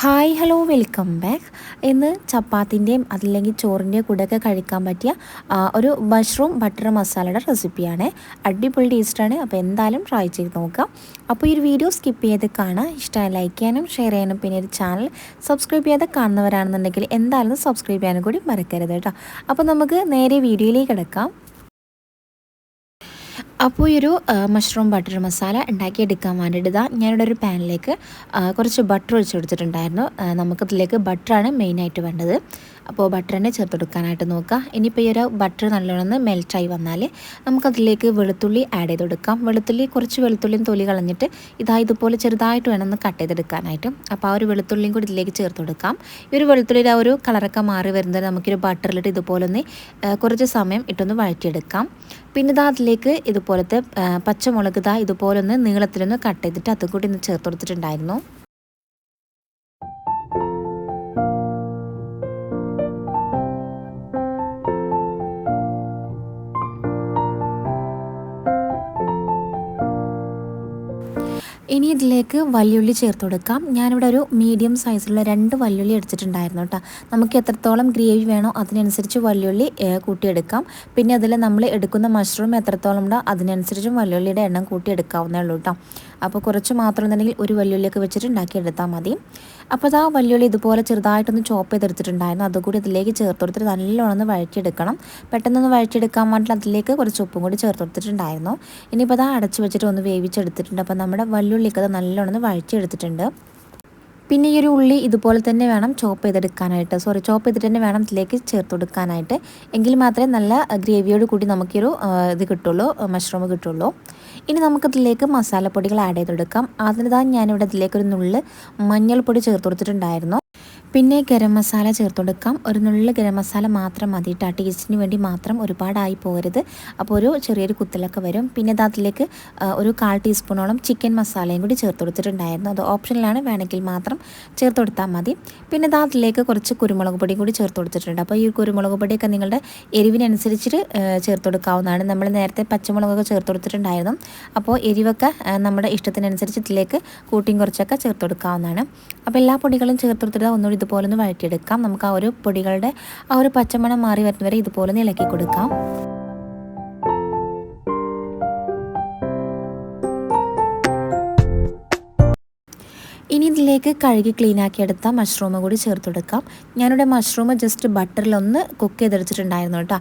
Hi hello welcome back ഇന്ന് ചപ്പാത്തിന്റെയും അതല്ലെങ്കിൽ ചോറിന്റെയും കൂടെയൊക്കെ കഴിക്കാൻ പറ്റിയ ഒരു മഷ്റൂം ബട്ടർ മസാലയുടെ റെസിപ്പിയാണ് അടിപൊളി ടേസ്റ്റാണ് അപ്പോൾ എന്തായാലും ട്രൈ ചെയ്ത് നോക്കാം. അപ്പോൾ ഈ ഒരു വീഡിയോ സ്കിപ്പ് ചെയ്ത് കാണാം. ഇഷ്ടമായി ലൈക്ക് ചെയ്യാനും ഷെയർ ചെയ്യാനും പിന്നെ ഒരു ചാനൽ സബ്സ്ക്രൈബ് ചെയ്യാതെ കാണുന്നവരാണെന്നുണ്ടെങ്കിൽ എന്തായാലും സബ്സ്ക്രൈബ് ചെയ്യാനും കൂടി മറക്കരുത് കേട്ടോ. അപ്പോൾ നമുക്ക് നേരെ വീഡിയോയിലേക്ക് കിടക്കാം. അപ്പോൾ ഈ ഒരു മഷ്റൂം ബട്ടർ മസാല ഉണ്ടാക്കിയെടുക്കാൻ വേണ്ടിയിട്ട് ഇതാ ഞാനിവിടെ ഒരു പാനിലേക്ക് കുറച്ച് ബട്ടർ ഒഴിച്ച് കൊടുത്തിട്ടുണ്ടായിരുന്നു. ആ, നമുക്കതിലേക്ക് ബട്ടറാണ് മെയിനായിട്ട് വേണ്ടത്. അപ്പോൾ ബട്ടർ തന്നെ ചേർത്തെടുക്കാനായിട്ട് നോക്കുക. ഇനിയിപ്പോൾ ഈ ഒരു ബട്ടർ നല്ലോണം ഒന്ന് മെൽറ്റായി വന്നാൽ നമുക്കതിലേക്ക് വെളുത്തുള്ളി ആഡ് ചെയ്ത് കൊടുക്കാം വെളുത്തുള്ളി കുറച്ച് വെളുത്തുള്ളിയും തൊലി കളഞ്ഞിട്ട് ഇതാ ഇതുപോലെ ചെറുതായിട്ട് വേണം ഒന്ന് കട്ട് ചെയ്തെടുക്കാനായിട്ട്. അപ്പോൾ ആ ഒരു വെളുത്തുള്ളിയും കൂടി ഇതിലേക്ക് ചേർത്ത് കൊടുക്കാം ഈ ഒരു വെളുത്തുള്ളിയുടെ ആ ഒരു കളറൊക്കെ മാറി വരുന്നത് നമുക്കൊരു ബട്ടറിലിട്ട് ഇതുപോലെ ഒന്ന് കുറച്ച് സമയം ഇട്ടൊന്ന് വഴറ്റിയെടുക്കാം. പിന്നെ ഇതാ അതിലേക്ക് ഇതുപോലത്തെ പച്ചമുളക് ഇതാ ഇതുപോലെ ഒന്ന് നീളത്തിലൊന്ന് കട്ട് ചെയ്തിട്ട് അതും കൂടി ഒന്ന് ചേർത്ത് കൊടുത്തിട്ടുണ്ടായിരുന്നു ഇനി ഇതിലേക്ക് വല്യുള്ളി ചേർത്ത് കൊടുക്കാം. ഞാനിവിടെ ഒരു മീഡിയം സൈസിലുള്ള രണ്ട് വല്യുള്ളി എടുത്തിട്ടുണ്ടായിരുന്നു കേട്ടോ നമുക്ക് എത്രത്തോളം ഗ്രേവി വേണോ അതിനനുസരിച്ച് വല്യുള്ളി കൂട്ടിയെടുക്കാം. പിന്നെ അതിൽ നമ്മൾ എടുക്കുന്ന മഷ്റൂം എത്രത്തോളം ഉണ്ടോ അതിനനുസരിച്ചും വല്യുള്ളിയുടെ എണ്ണം കൂട്ടിയെടുക്കാവുന്നേ ഉള്ളൂ കേട്ടോ അപ്പോൾ കുറച്ച് മാത്രം ഉണ്ടെങ്കിൽ ഒരു വല്യുള്ളിയൊക്കെ വെച്ചിട്ട് ഉണ്ടാക്കിയെടുത്താൽ മതി. അപ്പോൾ അത് ആ വല്യുള്ളി ഇതുപോലെ ചെറുതായിട്ടൊന്ന് ചോപ്പ് ചെയ്തെടുത്തിട്ടുണ്ടായിരുന്നു. അതുകൂടി ഇതിലേക്ക് ചേർത്ത് കൊടുത്തിട്ട് നല്ലോണം ഒന്ന് വഴറ്റിയെടുക്കണം. പെട്ടെന്നൊന്ന് വഴറ്റിയെടുക്കാൻ വേണ്ടി അതിലേക്ക് കുറച്ച് ഉപ്പും കൂടി ചേർത്ത് കൊടുത്തിട്ടുണ്ടായിരുന്നു ഇനിയിപ്പോൾ അത് അടച്ചു വെച്ചിട്ട് ഒന്ന് വേവിച്ചെടുത്തിട്ടുണ്ട്. അപ്പോൾ നമ്മുടെ വല്യുള്ളിക്കത് നല്ലോണം ഒന്ന് വഴറ്റിയെടുത്തിട്ടുണ്ട്. പിന്നെ ഈ ഒരു ഉള്ളി ഇതുപോലെ തന്നെ വേണം ചോപ്പ് ചെയ്തെടുക്കാനായിട്ട്. സോറി ചോപ്പ് ചെയ്തിട്ട് തന്നെ വേണം ഇതിലേക്ക് ചേർത്ത് കൊടുക്കാനായിട്ട്. എങ്കിൽ മാത്രമേ നല്ല ഗ്രേവിയോട് കൂടി നമുക്കൊരു ഇത് കിട്ടുള്ളൂ മഷ്റൂം കിട്ടുള്ളൂ. ഇനി നമുക്കിതിലേക്ക് മസാലപ്പൊടികൾ ആഡ് ചെയ്തെടുക്കാം. അതിന് താൻ ഞാനിവിടെ ഇതിലേക്ക് ഒരു മഞ്ഞൾപ്പൊടി ചേർത്ത് കൊടുത്തിട്ടുണ്ടായിരുന്നു. പിന്നെ ഗരം മസാല ചേർത്ത് കൊടുക്കാം ഒരു നുള്ളു ഗരം മസാല മാത്രം മതി കേട്ടോ ടേസ്റ്റിന് വേണ്ടി മാത്രം ഒരുപാടായി പോകരുത്. അപ്പോൾ ഒരു ചെറിയൊരു കുത്തലൊക്കെ വരും. പിന്നെ അത് അതിലേക്ക് ഒരു കാൽ ടീസ്പൂണോളം ചിക്കൻ മസാലയും കൂടി ചേർത്ത് കൊടുത്തിട്ടുണ്ടായിരുന്നു അത് ഓപ്ഷനിലാണ്. വേണമെങ്കിൽ മാത്രം ചേർത്ത് കൊടുത്താൽ മതി. പിന്നെ അത് അതിലേക്ക് കുറച്ച് കുരുമുളക് പൊടിയും കൂടി ചേർത്ത് കൊടുത്തിട്ടുണ്ട് അപ്പോൾ ഈ കുരുമുളക് പൊടിയൊക്കെ നിങ്ങളുടെ എരിവിനനുസരിച്ചിട്ട് ചേർത്ത് കൊടുക്കാവുന്നതാണ് നമ്മൾ നേരത്തെ പച്ചമുളകൊക്കെ ചേർത്ത് കൊടുത്തിട്ടുണ്ടായിരുന്നു അപ്പോൾ എരിവൊക്കെ നമ്മുടെ ഇഷ്ടത്തിനനുസരിച്ച് ഇതിലേക്ക് കൂട്ടിയും കുറച്ചൊക്കെ ചേർത്ത് കൊടുക്കാവുന്നതാണ് അപ്പോൾ എല്ലാ പൊടികളും ചേർത്ത് കൊടുത്തിട്ട് ഒന്നുകൂടി ഇതുപോലെ ഒന്ന് വഴറ്റിയെടുക്കാം. നമുക്ക് ആ ഒരു പൊടികളുടെ ആ ഒരു പച്ചമണം മാറി വരുന്നവരെ ഇതുപോലെ ഒന്ന് ഇളക്കി കൊടുക്കാം. ഇനി ഇതിലേക്ക് കഴുകി ക്ലീൻ ആക്കി എടുത്ത മഷ്റൂം കൂടി ചേർത്ത് കൊടുക്കാം. ഞാനിവിടെ മഷ്റൂം ജസ്റ്റ് ബട്ടറിലൊന്ന് കുക്ക് ചെയ്തെടുത്തിട്ടുണ്ടായിരുന്നു കേട്ടോ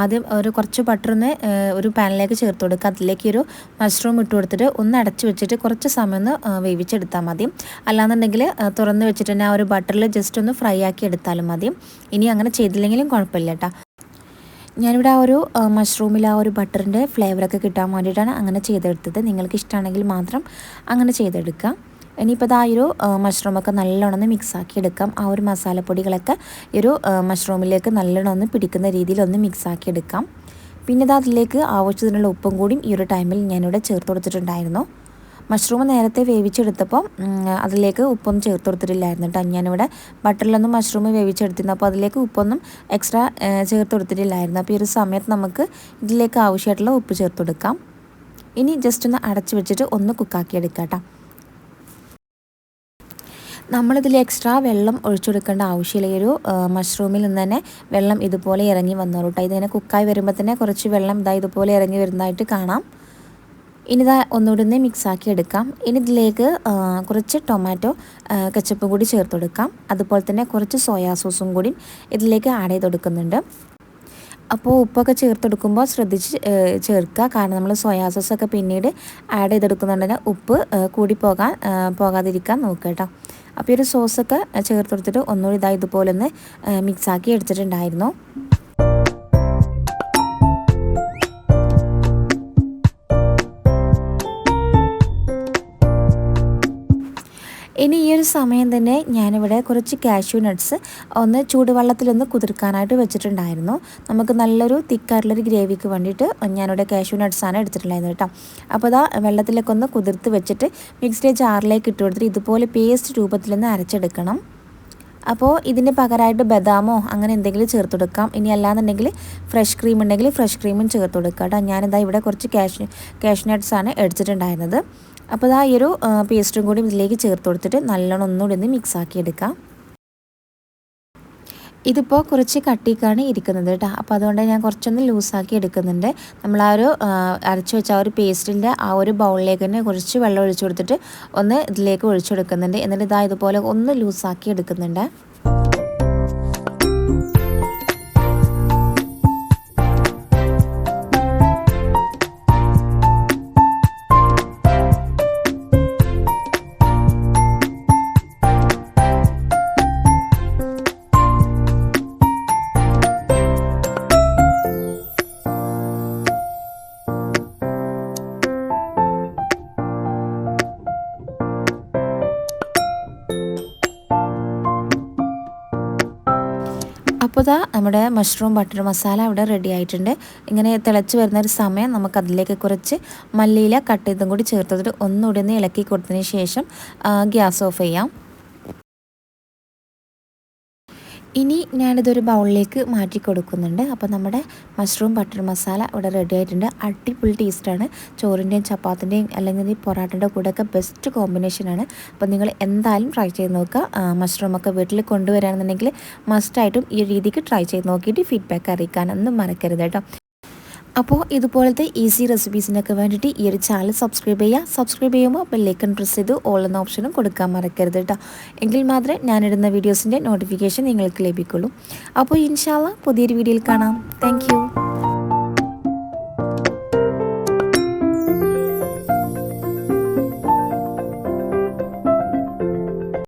ആദ്യം ഒരു കുറച്ച് ബട്ടർ ഒന്ന് ഒരു പാനിലേക്ക് ചേർത്ത് കൊടുക്കുക. അതിലേക്ക് ഒരു മഷ്റൂം ഇട്ട് കൊടുത്തിട്ട് ഒന്ന് അടച്ച് വെച്ചിട്ട് കുറച്ച് സമയം ഒന്ന് വേവിച്ചെടുത്താൽ മതി. അല്ലാന്നുണ്ടെങ്കിൽ തുറന്ന് വെച്ചിട്ട് തന്നെ ആ ഒരു ബട്ടറിൽ ജസ്റ്റ് ഒന്ന് ഫ്രൈ ആക്കി എടുത്താലും മതി. ഇനി അങ്ങനെ ചെയ്തില്ലെങ്കിലും കുഴപ്പമില്ല കേട്ടോ ഞാനിവിടെ ആ ഒരു മഷ്റൂമിൽ ആ ഒരു ബട്ടറിന്റെ ഫ്ലേവറൊക്കെ കിട്ടാൻ വേണ്ടിയിട്ടാണ് അങ്ങനെ ചെയ്തെടുത്തത്. നിങ്ങൾക്ക് ഇഷ്ടമാണെങ്കിൽ മാത്രം അങ്ങനെ ചെയ്തെടുക്കാം. ഇനിയിപ്പോൾ ആ ഒരു മഷ്റൂമൊക്കെ നല്ലോണം ഒന്ന് മിക്സ് ആക്കി എടുക്കാം. ആ ഒരു മസാലപ്പൊടികളൊക്കെ ഈ ഒരു മഷ്റൂമിലേക്ക് നല്ലോണം ഒന്ന് പിടിക്കുന്ന രീതിയിൽ ഒന്ന് മിക്സ് ആക്കി എടുക്കാം. പിന്നെ ഇത് അതിലേക്ക് ആവശ്യത്തിനുള്ള ഉപ്പും കൂടിയും ഈ ഒരു ടൈമിൽ ഞാനിവിടെ ചേർത്ത് കൊടുത്തിട്ടുണ്ടായിരുന്നു. മഷ്റൂം നേരത്തെ വേവിച്ചെടുത്തപ്പോൾ അതിലേക്ക് ഉപ്പൊന്നും ചേർത്ത് കൊടുത്തിട്ടില്ലായിരുന്നു കേട്ടോ ഞാനിവിടെ ബട്ടറിലൊന്നും മഷ്റൂം വേവിച്ചെടുത്തിരുന്നു. അപ്പോൾ അതിലേക്ക് ഉപ്പൊന്നും എക്സ്ട്രാ ചേർത്ത് കൊടുത്തിട്ടില്ലായിരുന്നു. അപ്പോൾ ഈ ഒരു സമയത്ത് നമുക്ക് ഇതിലേക്ക് ആവശ്യമായിട്ടുള്ള ഉപ്പ് ചേർത്ത് കൊടുക്കാം. ഇനി ജസ്റ്റ് ഒന്ന് അടച്ചു വെച്ചിട്ട് ഒന്ന് കുക്കാക്കി എടുക്കാം കേട്ടോ നമ്മളിതിൽ എക്സ്ട്രാ വെള്ളം ഒഴിച്ചു കൊടുക്കേണ്ട ആവശ്യമില്ല. ഈ ഒരു മഷ്റൂമിൽ നിന്ന് തന്നെ വെള്ളം ഇതുപോലെ ഇറങ്ങി വന്നോളൂ കേട്ടോ ഇതിങ്ങനെ കുക്കായി വരുമ്പോൾ തന്നെ കുറച്ച് വെള്ളം ഇതാ ഇതുപോലെ ഇറങ്ങി വരുന്നതായിട്ട് കാണാം. ഇനി ഇതാ ഒന്നുകൂടി ഒന്ന് മിക്സ് ആക്കി എടുക്കാം. ഇനി ഇതിലേക്ക് കുറച്ച് ടൊമാറ്റോ കച്ചപ്പും കൂടി ചേർത്ത് കൊടുക്കാം. അതുപോലെ തന്നെ കുറച്ച് സോയാ സോസും കൂടി ഇതിലേക്ക് ആഡ് ചെയ്ത് കൊടുക്കുന്നുണ്ട്. അപ്പോൾ ഉപ്പൊക്കെ ചേർത്തെടുക്കുമ്പോൾ ശ്രദ്ധിച്ച് ചേർക്കുക. കാരണം നമ്മൾ സോയാ സോസൊക്കെ പിന്നീട് ആഡ് ചെയ്തെടുക്കുന്നുണ്ടെങ്കിൽ ഉപ്പ് കൂടി പോകാൻ പോകാതിരിക്കാൻ നോക്കുക കേട്ടോ അപ്പോൾ ഈ ഒരു സോസൊക്കെ ചേർത്ത് കൊടുത്തിട്ട് ഒന്നുകൂടി ഇതാ ഇതുപോലെ ഒന്ന് മിക്സാക്കി എടുത്തിട്ടുണ്ടായിരുന്നു. ഇനി ഈ ഒരു സമയം തന്നെ ഞാനിവിടെ കുറച്ച് കാഷ്യൂ നട്ട്സ് ഒന്ന് ചൂടുവെള്ളത്തിലൊന്ന് കുതിർക്കാനായിട്ട് വെച്ചിട്ടുണ്ടായിരുന്നു. നമുക്ക് നല്ലൊരു തിക്കായിട്ടുള്ളൊരു ഗ്രേവിക്ക് വേണ്ടിയിട്ട് ഞാനിവിടെ കാഷ്യൂ നട്ട്സാണ് എടുത്തിട്ടുണ്ടായിരുന്നത് കേട്ടോ. അപ്പോൾ അതാ വെള്ളത്തിലൊക്കെ ഒന്ന് കുതിർത്ത് വെച്ചിട്ട് മിക്സ്ഡ് ജാറിലേക്ക് ഇട്ട് കൊടുത്തിട്ട് ഇതുപോലെ പേസ്റ്റ് രൂപത്തിലൊന്ന് അരച്ചെടുക്കണം. അപ്പോൾ ഇതിന് പകരമായിട്ട് ബദാമോ അങ്ങനെ എന്തെങ്കിലും ചേർത്ത് കൊടുക്കാം. ഇനി അല്ലാന്നുണ്ടെങ്കിൽ ഫ്രഷ് ക്രീം ഉണ്ടെങ്കിൽ ഫ്രഷ് ക്രീമും ചേർത്ത് കൊടുക്കാം കേട്ടോ. ഞാനിതാ ഇവിടെ കുറച്ച് കാഷ് കാഷ്നട്ട്സാണ് എടുത്തിട്ടുണ്ടായിരുന്നത്. അപ്പോൾ ആ ഒരു പേസ്റ്റും കൂടി ഇതിലേക്ക് ചേർത്ത് കൊടുത്തിട്ട് നല്ലോണം ഒന്നുകൂടി ഒന്ന് മിക്സ് ആക്കി എടുക്കാം. ഇതിപ്പോൾ കുറച്ച് കട്ടിക്കാണ് ഇരിക്കുന്നത് കേട്ടോ. അപ്പോൾ അതുകൊണ്ട് ഞാൻ കുറച്ചൊന്ന് ലൂസാക്കി എടുക്കുന്നുണ്ട്. നമ്മൾ ആ ഒരു അരച്ച് വെച്ച ആ ഒരു പേസ്റ്റിന്റെ ആ ഒരു ബൗളിലേക്ക് തന്നെ കുറച്ച് വെള്ളം ഒഴിച്ചു കൊടുത്തിട്ട് ഒന്ന് ഇതിലേക്ക് ഒഴിച്ചു കൊടുക്കുന്നുണ്ട്. എന്നിട്ട് ഇതാ ഇതുപോലെ ഒന്ന് ലൂസാക്കി എടുക്കുന്നുണ്ട്. അപ്പോൾ നമ്മുടെ മഷ്റൂം ബട്ടർ മസാല ഇവിടെ റെഡി ആയിട്ടുണ്ട്. ഇങ്ങനെ തിളച്ച് വരുന്ന ഒരു സമയം നമുക്ക് അതിലേക്ക് കുറച്ച് മല്ലിയില കട്ട് ചെയ്തും കൂടി ചേർത്തിട്ട് ഒന്നുകൂടി ഒന്ന് ഇളക്കി കൊടുത്തതിന് ശേഷം ഗ്യാസ് ഓഫ് ചെയ്യാം. ഇനി ഞാനിതൊരു ബൗളിലേക്ക് മാറ്റി കൊടുക്കുന്നുണ്ട്. അപ്പോൾ നമ്മുടെ മഷ്റൂം ബട്ടർ മസാല ഇവിടെ റെഡി ആയിട്ടുണ്ട്. അടിപൊളി ടേസ്റ്റാണ് ചോറിന്റെയും ചപ്പാത്തിന്റെയും അല്ലെങ്കിൽ ഈ പൊറാട്ടന്റെ കൂടെയൊക്കെ ബെസ്റ്റ് കോമ്പിനേഷനാണ് അപ്പോൾ നിങ്ങൾ എന്തായാലും ട്രൈ ചെയ്ത് നോക്കുക. മഷ്റൂമൊക്കെ വീട്ടിൽ കൊണ്ടുവരാണെന്നുണ്ടെങ്കിൽ മസ്റ്റായിട്ടും ഈ രീതിക്ക് ട്രൈ ചെയ്ത് നോക്കിയിട്ട് ഫീഡ്ബാക്ക് അറിയിക്കാനൊന്നും മറക്കരുത് കേട്ടോ. അപ്പോൾ ഇതുപോലത്തെ ഈസി റെസിപ്പീസിനൊക്കെ വേണ്ടിയിട്ട് ഈ ഒരു ചാനൽ സബ്സ്ക്രൈബ് ചെയ്യുക. സബ്സ്ക്രൈബ് ചെയ്യുമ്പോൾ ബെല്ലൈക്കൺ പ്രസ് ചെയ്ത് ഓൾ എന്ന ഓപ്ഷനും കൊടുക്കാൻ മറക്കരുത് കേട്ടോ എങ്കിൽ മാത്രമേ ഞാനിടുന്ന വീഡിയോസിന്റെ നോട്ടിഫിക്കേഷൻ നിങ്ങൾക്ക് ലഭിക്കുള്ളൂ. അപ്പോൾ ഇൻഷാല്ല പുതിയൊരു വീഡിയോയിൽ കാണാം. താങ്ക്